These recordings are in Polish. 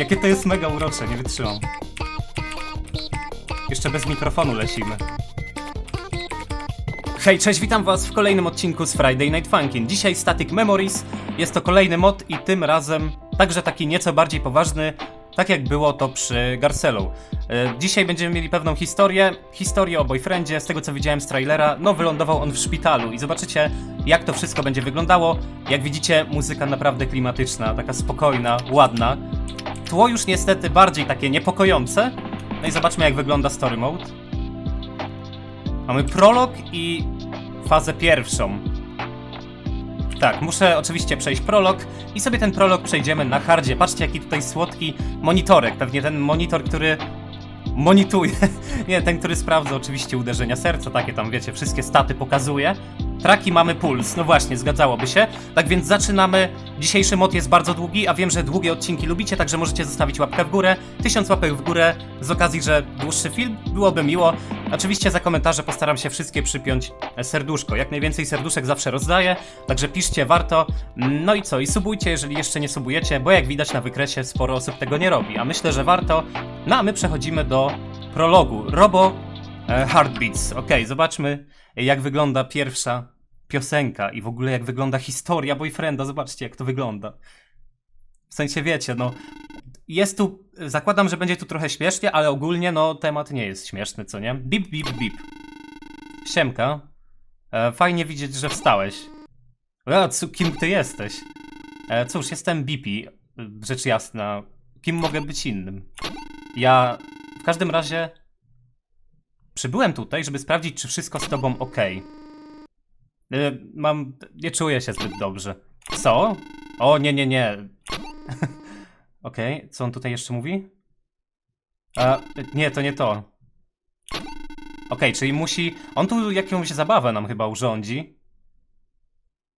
Jakie to jest mega urocze, nie wytrzymam. Jeszcze bez mikrofonu lecimy. Hej, cześć, witam was w kolejnym odcinku z Friday Night Funkin'. Dzisiaj Static Memories. Jest to kolejny mod i tym razem także taki nieco bardziej poważny, tak jak było to przy Garcelu. E, Dzisiaj będziemy mieli pewną historię, historię o boyfriendzie, z tego co widziałem z trailera, no wylądował on w szpitalu i zobaczycie jak to wszystko będzie wyglądało. Jak widzicie, muzyka naprawdę klimatyczna, taka spokojna, ładna. Tło już niestety bardziej takie niepokojące. No i zobaczmy jak wygląda story mode. Mamy prolog i fazę pierwszą. Tak, muszę oczywiście przejść prolog i sobie ten prolog przejdziemy na hardzie. Patrzcie jaki tutaj słodki monitorek. Pewnie ten monitor, który monituje. Nie, ten, który sprawdza oczywiście uderzenia serca, takie tam wiecie, wszystkie staty pokazuje. Traki mamy puls, no właśnie, zgadzałoby się. Tak więc zaczynamy. Dzisiejszy mod jest bardzo długi, a wiem, że długie odcinki lubicie, także możecie zostawić łapkę w górę. Tysiąc łapek w górę z okazji, że dłuższy film byłoby miło. Oczywiście za komentarze postaram się wszystkie przypiąć serduszko. Jak najwięcej serduszek zawsze rozdaję, także piszcie, warto. No i co, i subujcie, jeżeli jeszcze nie subujecie, bo jak widać na wykresie sporo osób tego nie robi, a myślę, że warto. No a my przechodzimy do prologu. Robo e, Heartbeats. Okej, zobaczmy jak wygląda pierwsza piosenka i w ogóle jak wygląda historia boyfrienda. Zobaczcie jak to wygląda. W sensie wiecie, no jest tu, zakładam, że będzie tu trochę śmiesznie, ale ogólnie no temat nie jest śmieszny, co nie? Bip, bip, bip. Siemka. E, fajnie widzieć, że wstałeś. A, cu, kim ty jesteś? E, cóż, jestem Bipi, rzecz jasna. Kim mogę być innym? Ja w każdym razie przybyłem tutaj, żeby sprawdzić, czy wszystko z tobą ok. Mam. Nie czuję się zbyt dobrze. Co? O, nie, nie, nie. Okej, co on tutaj jeszcze mówi? A, nie, to nie to. Okej, czyli musi. On tu jakąś zabawę nam chyba urządzi.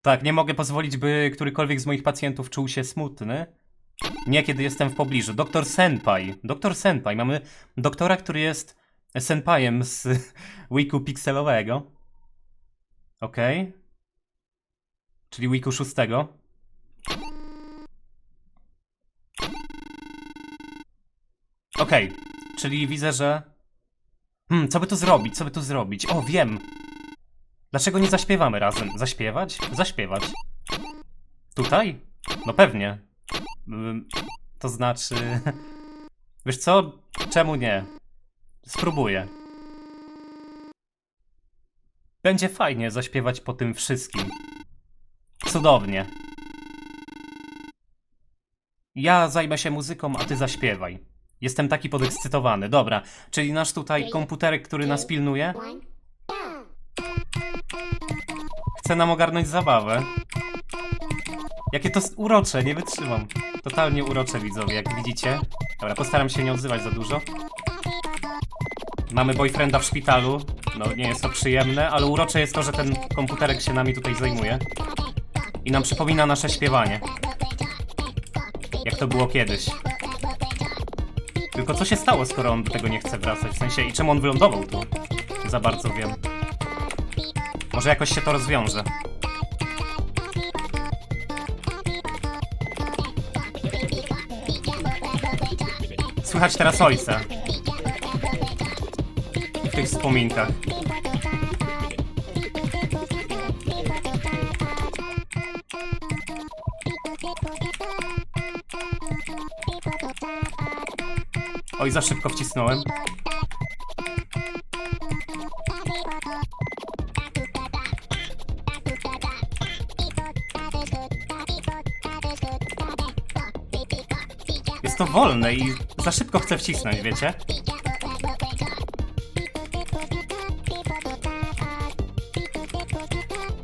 Tak, nie mogę pozwolić, by którykolwiek z moich pacjentów czuł się smutny. Nie, kiedy jestem w pobliżu. Doktor Senpai. Doktor Senpai. Mamy doktora, który jest senpajem z Wiku Pixelowego. Okej. Czyli Wiku szóstego. Okej, czyli widzę, że... Hmm, co by tu zrobić? Co by tu zrobić? O, wiem! Dlaczego nie zaśpiewamy razem? Zaśpiewać? Zaśpiewać. Tutaj? No pewnie. To znaczy... Wiesz co? Czemu nie? Spróbuję. Będzie fajnie zaśpiewać po tym wszystkim. Cudownie. Ja zajmę się muzyką, a ty zaśpiewaj. Jestem taki podekscytowany. Dobra, czyli nasz tutaj komputerek, który nas pilnuje, chce nam ogarnąć zabawę. Jakie to urocze, nie wytrzymam. Totalnie urocze widzowie, jak widzicie. Dobra, postaram się nie odzywać za dużo. Mamy boyfrienda w szpitalu. No, nie jest to przyjemne, ale urocze jest to, że ten komputerek się nami tutaj zajmuje. I nam przypomina nasze śpiewanie. Jak to było kiedyś. Tylko co się stało, skoro on do tego nie chce wracać? W sensie, i czemu on wylądował tu? Za bardzo wiem. Może jakoś się to rozwiąże. Słychać teraz ojca. W tych wspominkach. Oj, za szybko wcisnąłem. Jest to wolne i za szybko chcę wcisnąć, wiecie?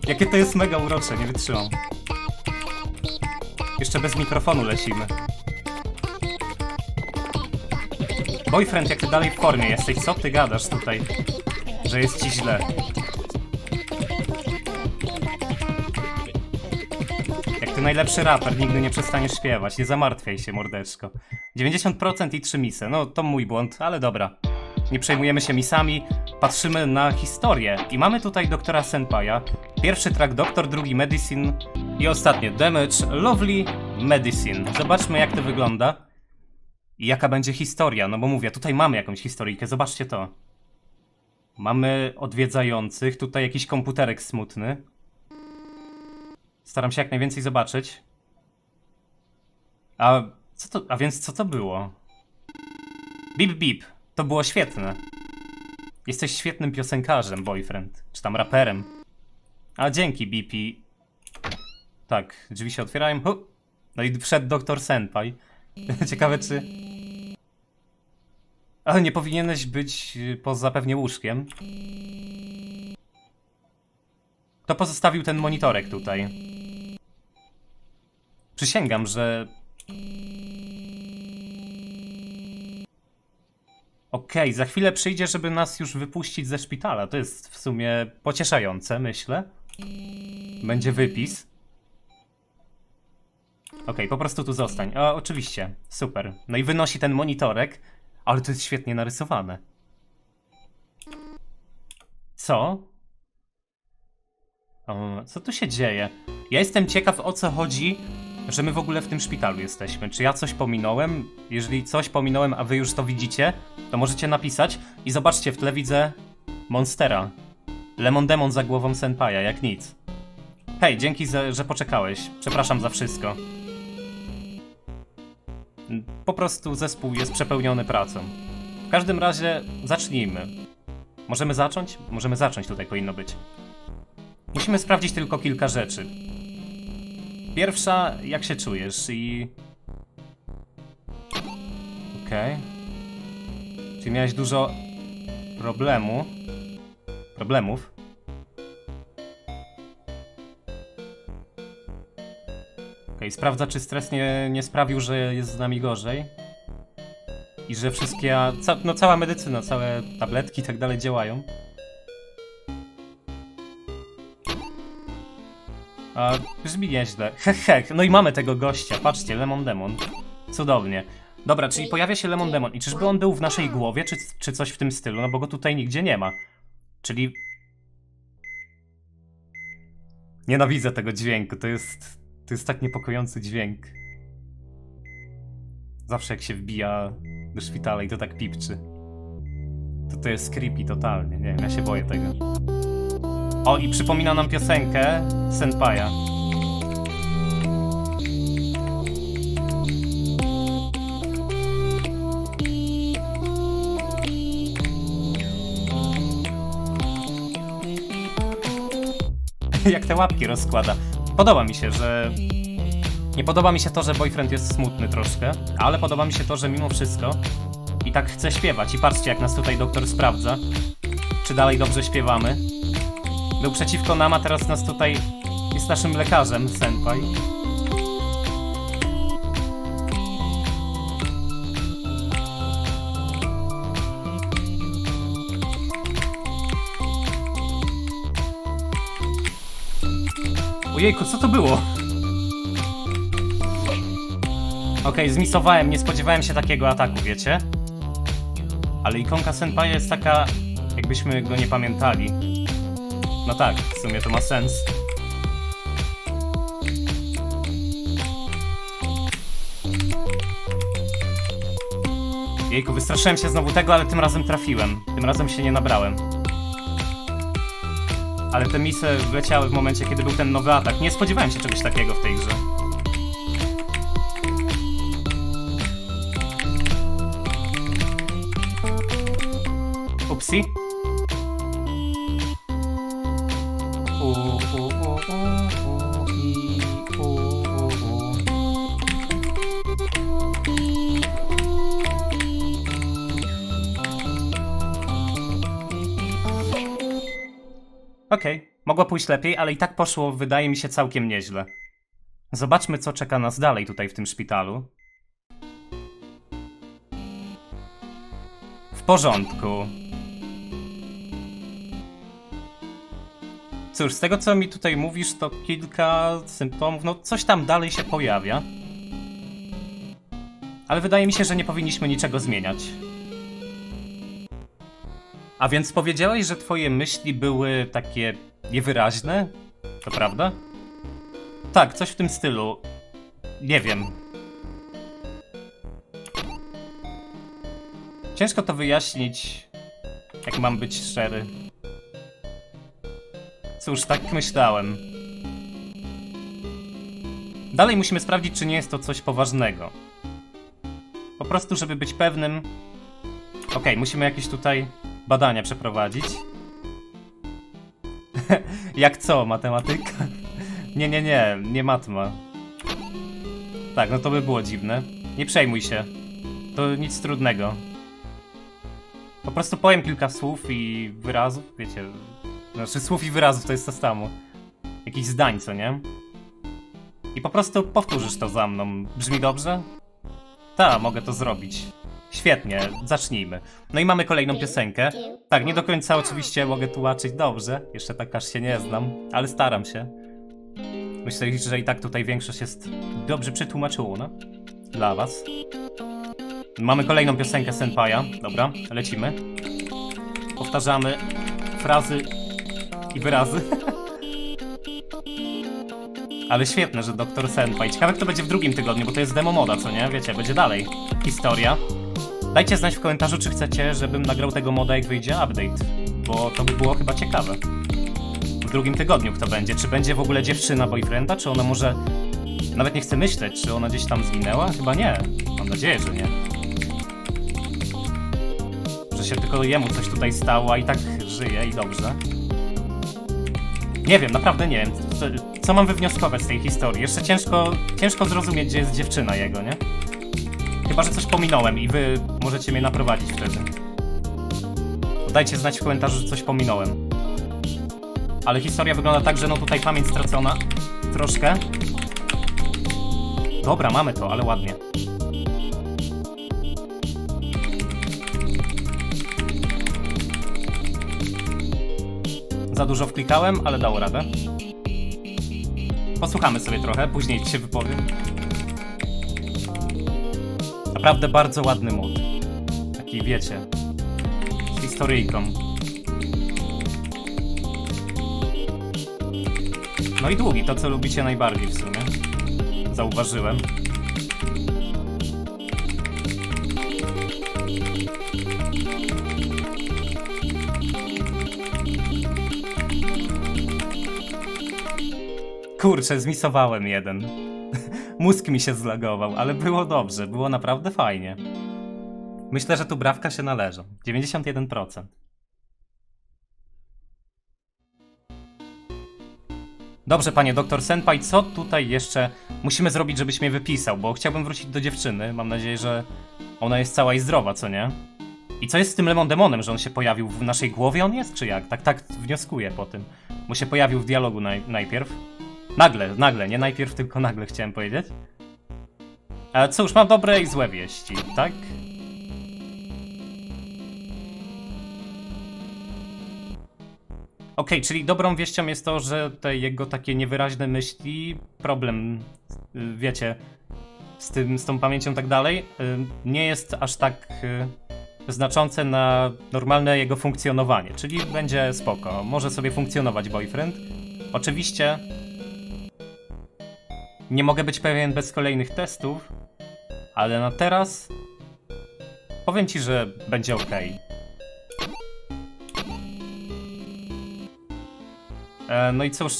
Jakie to jest mega urocze, nie wytrzymam. Jeszcze bez mikrofonu lecimy. Boyfriend, jak ty dalej w formie jesteś, co ty gadasz tutaj? Że jest ci źle. Jak ty najlepszy raper, nigdy nie przestaniesz śpiewać, nie zamartwiaj się, mordeczko. 90% i 3 misy, no to mój błąd, ale dobra. Nie przejmujemy się misami, patrzymy na historię. I mamy tutaj doktora Senpaya. Pierwszy track Doktor, drugi Medicine i ostatnie Damage, Lovely Medicine. Zobaczmy jak to wygląda. I jaka będzie historia? No bo mówię, tutaj mamy jakąś historyjkę, zobaczcie to. Mamy odwiedzających, tutaj jakiś komputerek smutny. Staram się jak najwięcej zobaczyć. A co to, a więc co to było? Bip bip, to było świetne. Jesteś świetnym piosenkarzem, boyfriend. Czy tam raperem. A dzięki, BP. Tak, drzwi się otwierają. Hu! No i wszedł doktor Senpai. Ciekawe czy... Ale nie powinieneś być y, poza pewnie łóżkiem. Kto pozostawił ten monitorek tutaj? Przysięgam, że... Okej, za chwilę przyjdzie, żeby nas już wypuścić ze szpitala. To jest w sumie pocieszające, myślę. Będzie wypis. Okej, po prostu tu zostań. O, oczywiście, super. No i wynosi ten monitorek, ale to jest świetnie narysowane. Co? O, co tu się dzieje? Ja jestem ciekaw o co chodzi, że my w ogóle w tym szpitalu jesteśmy. Czy ja coś pominąłem? Jeżeli coś pominąłem, a wy już to widzicie, to możecie napisać. I zobaczcie, w tle widzę Monstera. Lemon Demon za głową Senpaja, jak nic. Hej, dzięki, za, że poczekałeś. Przepraszam za wszystko. Po prostu zespół jest przepełniony pracą. W każdym razie zacznijmy. Możemy zacząć? Możemy zacząć, tutaj powinno być. Musimy sprawdzić tylko kilka rzeczy. Pierwsza, jak się czujesz i... Okej. Czy miałeś dużo problemu? Problemów? Okej, sprawdza, czy stres nie, nie sprawił, że jest z nami gorzej. I że wszystkie. Ca no, cała medycyna, całe tabletki i tak dalej działają. A brzmi nieźle. Hech, hech. No i mamy tego gościa. Patrzcie, Lemon Demon. Cudownie. Dobra, czyli pojawia się Lemon Demon. I czyżby on był w naszej głowie, czy, czy coś w tym stylu? No bo go tutaj nigdzie nie ma. Czyli. Nienawidzę tego dźwięku. To jest. To jest tak niepokojący dźwięk. Zawsze jak się wbija do szpitala i to tak pipczy. To to jest creepy totalnie. Nie ja się boję tego. O, i przypomina nam piosenkę Senpaja. Jak te łapki rozkłada. Podoba mi się, że nie podoba mi się to, że boyfriend jest smutny troszkę, ale podoba mi się to, że mimo wszystko i tak chce śpiewać. I patrzcie, jak nas tutaj doktor sprawdza, czy dalej dobrze śpiewamy. Był przeciwko nam, a teraz nas tutaj jest naszym lekarzem, Senpai. Ojejku, co to było? Okej, zmisowałem, nie spodziewałem się takiego ataku, wiecie? Ale ikonka Senpai jest taka, jakbyśmy go nie pamiętali. No tak, w sumie to ma sens. Jejku, wystraszyłem się znowu tego, ale tym razem trafiłem. Tym razem się nie nabrałem. Ale te misy wleciały w momencie, kiedy był ten nowy atak. Nie spodziewałem się czegoś takiego w tej grze. Upsi. Okej, mogło pójść lepiej, ale i tak poszło, wydaje mi się, całkiem nieźle. Zobaczmy, co czeka nas dalej tutaj w tym szpitalu. W porządku. Cóż, z tego co mi tutaj mówisz, to kilka symptomów, no coś tam dalej się pojawia. Ale wydaje mi się, że nie powinniśmy niczego zmieniać. A więc powiedziałeś, że twoje myśli były takie niewyraźne? To prawda? Tak, coś w tym stylu. Nie wiem. Ciężko to wyjaśnić, jak mam być szczery. Cóż, tak myślałem. Dalej musimy sprawdzić, czy nie jest to coś poważnego. Po prostu, żeby być pewnym. Okej, musimy jakieś tutaj badania przeprowadzić. Jak co, matematyka? Nie, nie, nie, nie matma. Tak, no to by było dziwne. Nie przejmuj się. To nic trudnego. Po prostu powiem kilka słów i wyrazów, wiecie. Znaczy słów i wyrazów to jest to samo. Jakichś zdań, co nie? I po prostu powtórzysz to za mną. Brzmi dobrze? Ta, mogę to zrobić. Świetnie, zacznijmy. No i mamy kolejną piosenkę. Tak, nie do końca oczywiście mogę tłumaczyć dobrze, jeszcze tak aż się nie znam, ale staram się. Myślę, że i tak tutaj większość jest dobrze przetłumaczona dla was. Mamy kolejną piosenkę Senpaja. Dobra, lecimy. Powtarzamy frazy i wyrazy. Ale świetne, że Dr. Senpai. Ciekawe, kto będzie w drugim tygodniu, bo to jest demo moda, co nie? Wiecie, będzie dalej. Historia. Dajcie znać w komentarzu, czy chcecie, żebym nagrał tego moda, jak wyjdzie update. Bo to by było chyba ciekawe. W drugim tygodniu kto będzie. Czy będzie w ogóle dziewczyna boyfrienda, czy ona może... Nawet nie chcę myśleć, czy ona gdzieś tam zginęła? Chyba nie. Mam nadzieję, że nie. Że się tylko jemu coś tutaj stało, a i tak żyje i dobrze. Nie wiem, naprawdę nie wiem. Co, mam wywnioskować z tej historii? Jeszcze ciężko, ciężko zrozumieć, gdzie jest dziewczyna jego, nie? Chyba, że coś pominąłem i wy możecie mnie naprowadzić wtedy. Dajcie znać w komentarzu, że coś pominąłem. Ale historia wygląda tak, że no tutaj pamięć stracona. Troszkę. Dobra, mamy to, ale ładnie. Za dużo wklikałem, ale dało radę. Posłuchamy sobie trochę, później się wypowiem. Naprawdę bardzo ładny mod. Taki wiecie. Z historyjką. No i długi, to co lubicie najbardziej w sumie. Zauważyłem. Kurczę, zmisowałem jeden. Mózg mi się zlagował, ale było dobrze, było naprawdę fajnie. Myślę, że tu brawka się należą. 91%. Dobrze, panie doktor Senpai, co tutaj jeszcze musimy zrobić, żebyś mnie wypisał? Bo chciałbym wrócić do dziewczyny. Mam nadzieję, że ona jest cała i zdrowa, co nie? I co jest z tym Lemon Demonem, że on się pojawił w naszej głowie, on jest, czy jak? Tak, tak wnioskuję po tym. Bo się pojawił w dialogu naj najpierw. Nagle, nagle, nie najpierw, tylko nagle chciałem powiedzieć. Ale cóż, mam dobre i złe wieści, tak? Okej, czyli dobrą wieścią jest to, że te jego takie niewyraźne myśli, problem, y, wiecie, z tym, z tą pamięcią tak dalej, y, nie jest aż tak y, znaczące na normalne jego funkcjonowanie, czyli będzie spoko, może sobie funkcjonować boyfriend. Oczywiście nie mogę być pewien bez kolejnych testów, ale na teraz powiem ci, że będzie ok. E, no i cóż,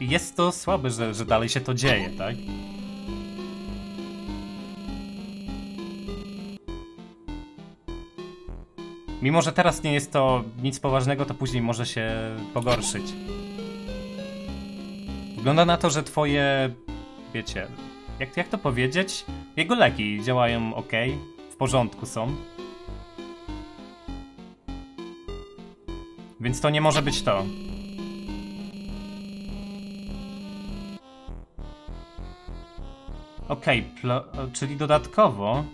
jest to słabe, że, że dalej się to dzieje, tak? Mimo, że teraz nie jest to nic poważnego, to później może się pogorszyć. Wygląda na to, że twoje, wiecie, jak, jak to powiedzieć? Jego leki działają ok, w porządku są. Więc to nie może być to. Okej, plo- czyli dodatkowo.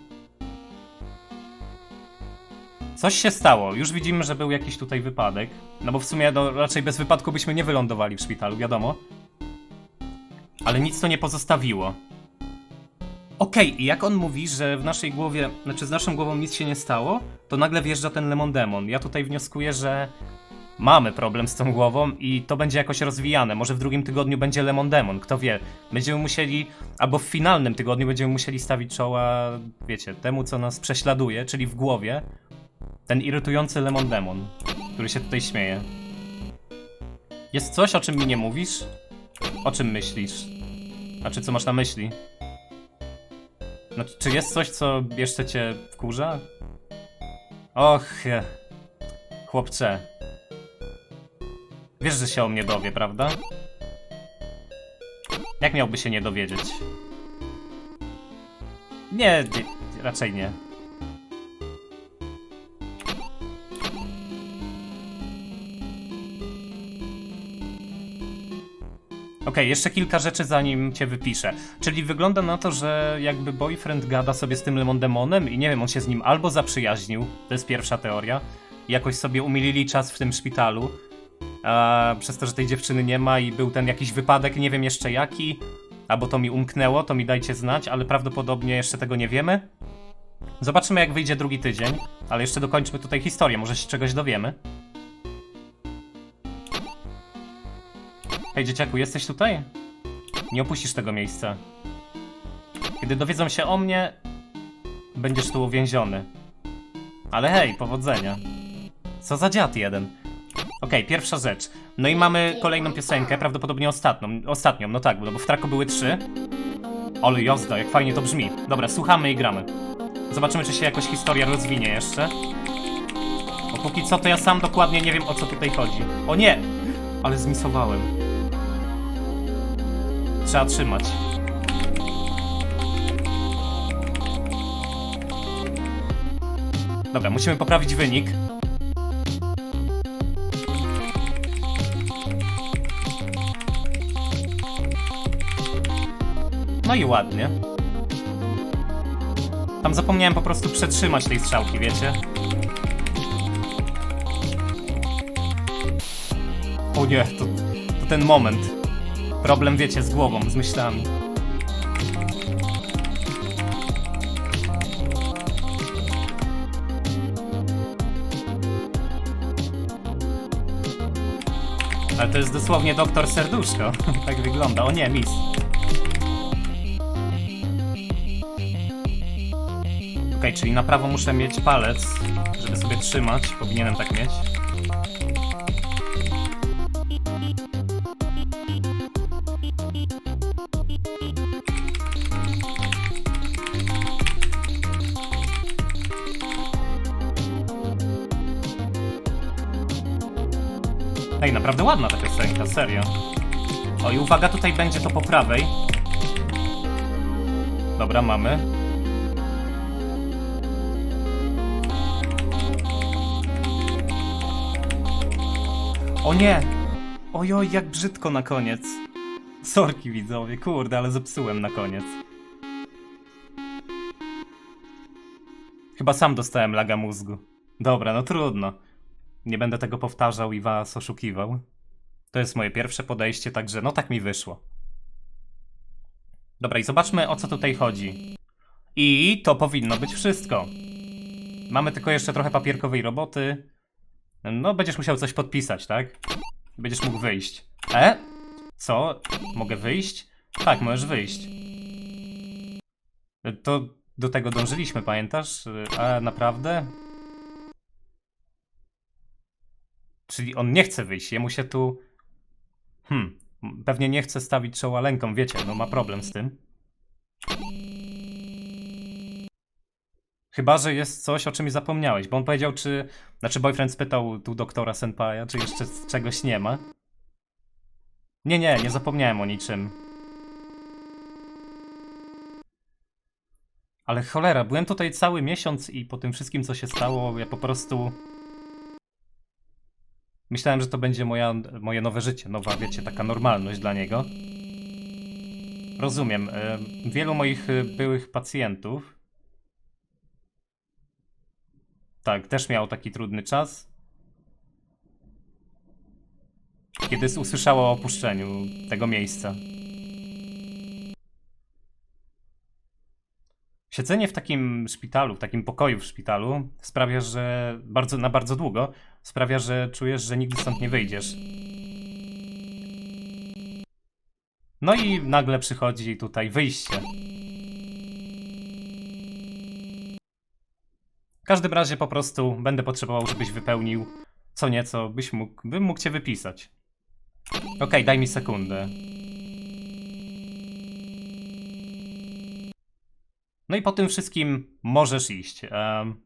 Coś się stało. Już widzimy, że był jakiś tutaj wypadek. No bo w sumie no, raczej bez wypadku byśmy nie wylądowali w szpitalu, wiadomo. Ale nic to nie pozostawiło. Okej, i jak on mówi, że w naszej głowie, znaczy z naszą głową nic się nie stało, to nagle wjeżdża ten Lemon Demon. Ja tutaj wnioskuję, że mamy problem z tą głową i to będzie jakoś rozwijane. Może w drugim tygodniu będzie Lemon Demon, kto wie. Będziemy musieli, albo w finalnym tygodniu będziemy musieli stawić czoła, wiecie, temu, co nas prześladuje, czyli w głowie. Ten irytujący Lemon Demon, który się tutaj śmieje. Jest coś, o czym mi nie mówisz? O czym myślisz? A czy co masz na myśli? No, czy jest coś, co jeszcze cię wkurza? Och, chłopcze. Wiesz, że się o mnie dowie, prawda? Jak miałby się nie dowiedzieć? Nie raczej nie. Okej, jeszcze kilka rzeczy zanim cię wypiszę. Czyli wygląda na to, że jakby boyfriend gada sobie z tym Lemon Demonem i nie wiem, on się z nim albo zaprzyjaźnił, to jest pierwsza teoria, jakoś sobie umilili czas w tym szpitalu, a przez to, że tej dziewczyny nie ma i był ten jakiś wypadek, nie wiem jeszcze jaki, albo to mi umknęło, to mi dajcie znać, ale prawdopodobnie jeszcze tego nie wiemy. Zobaczymy jak wyjdzie drugi tydzień, ale jeszcze dokończmy tutaj historię, może się czegoś dowiemy. Hej dzieciaku, jesteś tutaj? Nie opuścisz tego miejsca. Kiedy dowiedzą się o mnie, będziesz tu uwięziony. Ale hej, powodzenia. Co za dziad jeden. Okej, pierwsza rzecz. No i mamy kolejną piosenkę, prawdopodobnie ostatnią. Ostatnią, no tak, bo w traku były trzy. Ale jak fajnie to brzmi. Dobra, słuchamy i gramy. Zobaczymy, czy się jakoś historia rozwinie jeszcze. Bo póki co to ja sam dokładnie nie wiem o co tutaj chodzi. O nie! Ale zmisowałem. Trzeba trzymać. Dobra, musimy poprawić wynik. No i ładnie. Tam zapomniałem po prostu przetrzymać tej strzałki, wiecie? O nie, to, to ten moment. Problem, wiecie, z głową, z myślami. Ale to jest dosłownie doktor Serduszko. tak wygląda. O nie, mis. Okej, czyli na prawo muszę mieć palec, żeby sobie trzymać. Powinienem tak mieć. Ej, naprawdę ładna ta piosenka, serio. O i uwaga, tutaj będzie to po prawej. Dobra, mamy. O nie! Ojoj, jak brzydko na koniec. Sorki widzowie, kurde, ale zepsułem na koniec. Chyba sam dostałem laga mózgu. Dobra, no trudno. Nie będę tego powtarzał i was oszukiwał. To jest moje pierwsze podejście, także no tak mi wyszło. Dobra, i zobaczmy o co tutaj chodzi. I to powinno być wszystko. Mamy tylko jeszcze trochę papierkowej roboty. No, będziesz musiał coś podpisać, tak? Będziesz mógł wyjść. E? Co? Mogę wyjść? Tak, możesz wyjść. To do tego dążyliśmy, pamiętasz? A naprawdę? Czyli on nie chce wyjść, jemu się tu... Hmm, pewnie nie chce stawić czoła lękom, wiecie, no ma problem z tym. Chyba, że jest coś, o czym zapomniałeś, bo on powiedział, czy... Znaczy, boyfriend spytał tu doktora Senpaja, czy jeszcze czegoś nie ma. Nie, nie, nie zapomniałem o niczym. Ale cholera, byłem tutaj cały miesiąc i po tym wszystkim, co się stało, ja po prostu... Myślałem, że to będzie moja, moje nowe życie, nowa, wiecie, taka normalność dla niego. Rozumiem. e, Wielu moich e, byłych pacjentów tak, też miał taki trudny czas. Kiedy usłyszało o opuszczeniu tego miejsca. Siedzenie w takim szpitalu, w takim pokoju w szpitalu sprawia, że bardzo, na bardzo długo sprawia, że czujesz, że nigdy stąd nie wyjdziesz. No i nagle przychodzi tutaj wyjście. W każdym razie po prostu będę potrzebował, żebyś wypełnił co nieco, byś mógł, bym mógł cię wypisać. Okej, daj mi sekundę. No i po tym wszystkim możesz iść. Em,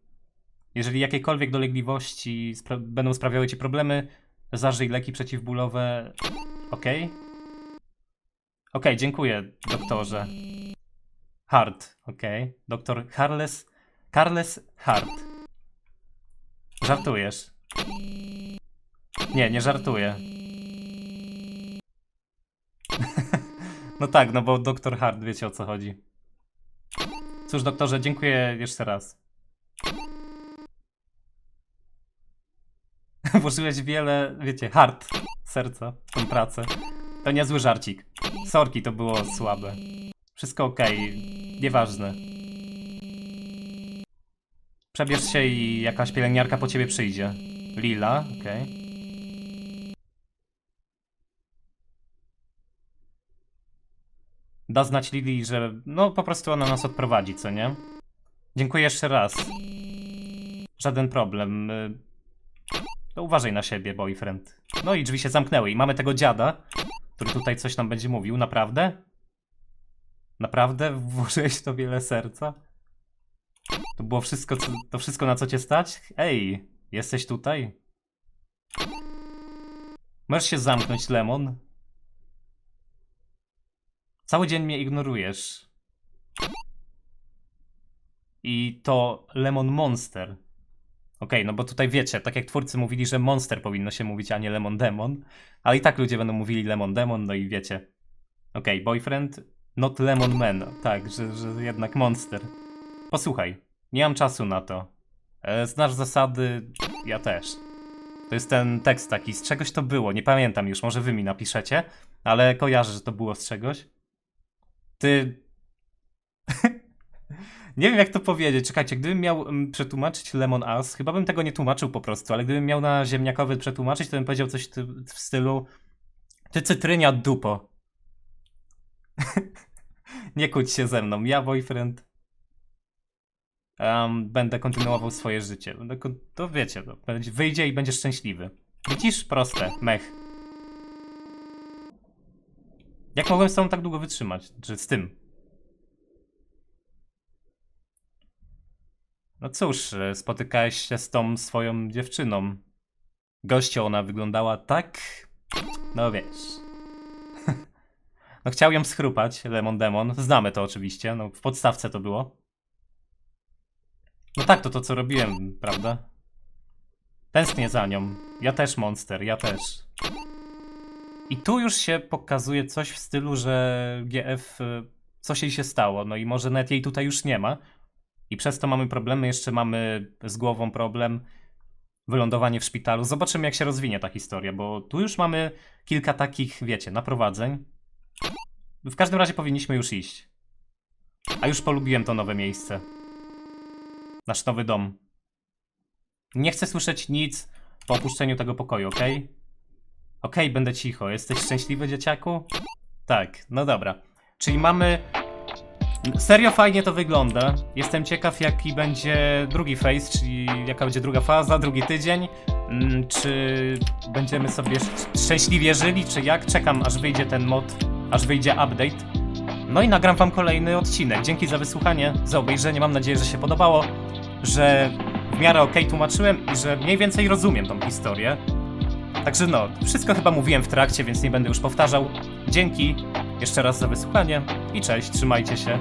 jeżeli jakiekolwiek dolegliwości spra- będą sprawiały ci problemy, zażyj leki przeciwbólowe. Okej? Okej, dziękuję, doktorze. Hart, okej. Doktor Carles. Carles Hart. Żartujesz. Nie, nie żartuję. no tak, no bo doktor Hart, wiecie o co chodzi. Cóż, doktorze, dziękuję jeszcze raz. Włożyłeś wiele, wiecie, hard serca w tą pracę. To niezły żarcik. Sorki, to było słabe. Wszystko okej, nieważne. Przebierz się i jakaś pielęgniarka po ciebie przyjdzie. Lila, okej. Da znać Lili, że no po prostu ona nas odprowadzi, co nie? Dziękuję jeszcze raz. Żaden problem. Y, To uważaj na siebie, boyfriend. No i drzwi się zamknęły i mamy tego dziada, który tutaj coś nam będzie mówił. Naprawdę? Naprawdę? Włożyłeś to wiele serca? To było wszystko, co, to wszystko na co cię stać? Ej, jesteś tutaj? Możesz się zamknąć, Lemon? Cały dzień mnie ignorujesz. I to Lemon Monster. Okej, no bo tutaj wiecie, tak jak twórcy mówili, że Monster powinno się mówić, a nie Lemon Demon, ale i tak ludzie będą mówili Lemon Demon, no i wiecie. Okej, boyfriend, not Lemon Man. Tak, że, że jednak Monster. Posłuchaj, nie mam czasu na to. E, znasz zasady, ja też. To jest ten tekst taki, z czegoś to było, nie pamiętam już, może wy mi napiszecie, ale kojarzę, że to było z czegoś. Ty. nie wiem, jak to powiedzieć. Czekajcie, gdybym miał mm, przetłumaczyć Lemon Ass, chyba bym tego nie tłumaczył po prostu, ale gdybym miał na ziemniakowy przetłumaczyć, to bym powiedział coś w stylu. Ty cytrynia dupo. nie kłóć się ze mną, ja boyfriend. em, będę kontynuował swoje życie. Kon- to wiecie, to będzie- wyjdzie i będziesz szczęśliwy. Widzisz? Proste. Mech. Jak mogłem z tobą tak długo wytrzymać? Czy z tym? No cóż, e, spotykałeś się z tą swoją dziewczyną. Gościu, ona wyglądała tak. No wiesz. No chciał ją schrupać, Lemon Demon. Znamy to oczywiście, no w podstawce to było. No tak, to to co robiłem, prawda? Tęsknię za nią. Ja też monster, ja też. I tu już się pokazuje coś w stylu, że GF y, coś jej się stało, no i może nawet jej tutaj już nie ma. I przez to mamy problemy, jeszcze mamy z głową problem, wylądowanie w szpitalu. Zobaczymy jak się rozwinie ta historia, bo tu już mamy kilka takich, wiecie, naprowadzeń. W każdym razie powinniśmy już iść. A już polubiłem to nowe miejsce. Nasz nowy dom. Nie chcę słyszeć nic po opuszczeniu tego pokoju, okej? Okej, będę cicho. Jesteś szczęśliwy, dzieciaku? Tak, no dobra. Czyli mamy. Serio fajnie to wygląda. Jestem ciekaw, jaki będzie drugi phase, czyli jaka będzie druga faza, drugi tydzień. Mm, Czy będziemy sobie sz- szczęśliwie żyli, czy jak? Czekam, aż wyjdzie ten mod, aż wyjdzie update. No i nagram wam kolejny odcinek. Dzięki za wysłuchanie, za obejrzenie. Mam nadzieję, że się podobało, że w miarę ok tłumaczyłem i że mniej więcej rozumiem tą historię. Także no, wszystko chyba mówiłem w trakcie, więc nie będę już powtarzał. Dzięki jeszcze raz za wysłuchanie i cześć, trzymajcie się.